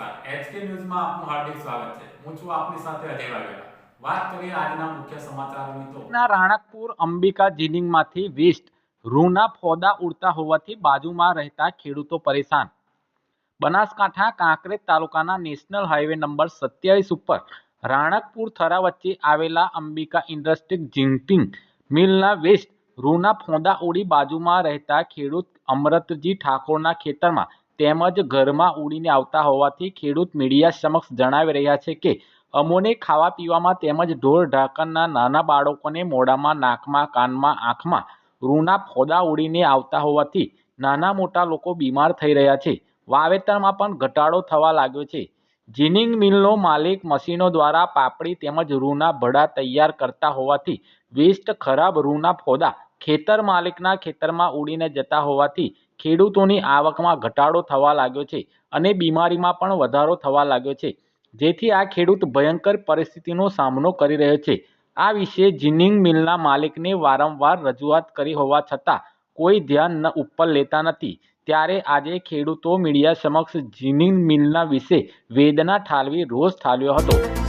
નમસ્કાર. એચકે ન્યૂઝમાં આપનું હાર્દિક સ્વાગત છે. હું છું આપની સાથે અજય વાઘેલા. વાત કરીએ આજના મુખ્ય સમાચારોની તો. ના, રાણકપુર અંબિકા જીનિંગમાંથી વેસ્ટ રૂના ફોદા ઉડતા હોવાથી બાજુમાં રહેતા ખેડૂતો પરેશાન. બનાસકાંઠા કાંકરેજ તાલુકાના નેશનલ હાઈવે નંબર સત્યાવીસ ઉપર રાણકપુર થરા વચ્ચે આવેલા અંબિકા ઇન્ડસ્ટ્રી જિંકિંગ મિલના વેસ્ટ, રૂના ફોદા ઉડી બાજુમાં રહેતા ખેડૂત અમરતજી ઠાકોરના ખેતરમાં તેમજ ઘરમાં ઉડીને આવતા હોવાથી ખેડૂત મીડિયા સમક્ષ જણાવી રહ્યા છે કે, અમોને ખાવા પીવામાં તેમજ ઢોર ઢાંકણના નાના બાળકોને મોઢામાં, નાકમાં, કાનમાં, આંખમાં રૂના ફોદા ઉડીને આવતા હોવાથી નાના મોટા લોકો બીમાર થઈ રહ્યા છે. વાવેતરમાં પણ ઘટાડો થવા લાગ્યો છે. જીનિંગ મિલનો માલિક મશીનો દ્વારા પાપડી તેમજ રૂના ભડા તૈયાર કરતા હોવાથી વેસ્ટ ખરાબ રૂના ફોદા ખેતર માલિકના ખેતરમાં ઉડીને જતા હોવાથી ખેડૂતોની આવકમાં ઘટાડો થવા લાગ્યો છે અને બીમારીમાં પણ વધારો થવા લાગ્યો છે. જેથી આ ખેડૂત ભયંકર પરિસ્થિતિનો સામનો કરી રહ્યો છે. આ વિશે જિનિંગ મિલના માલિકને વારંવાર રજૂઆત કરી હોવા છતાં કોઈ ધ્યાન ન ઉપર લેતા નથી. ત્યારે આજે ખેડૂતો મીડિયા સમક્ષ જીનિંગ મિલના વિશે વેદના ઠાલવી રોષ ઠાલવ્યો હતો.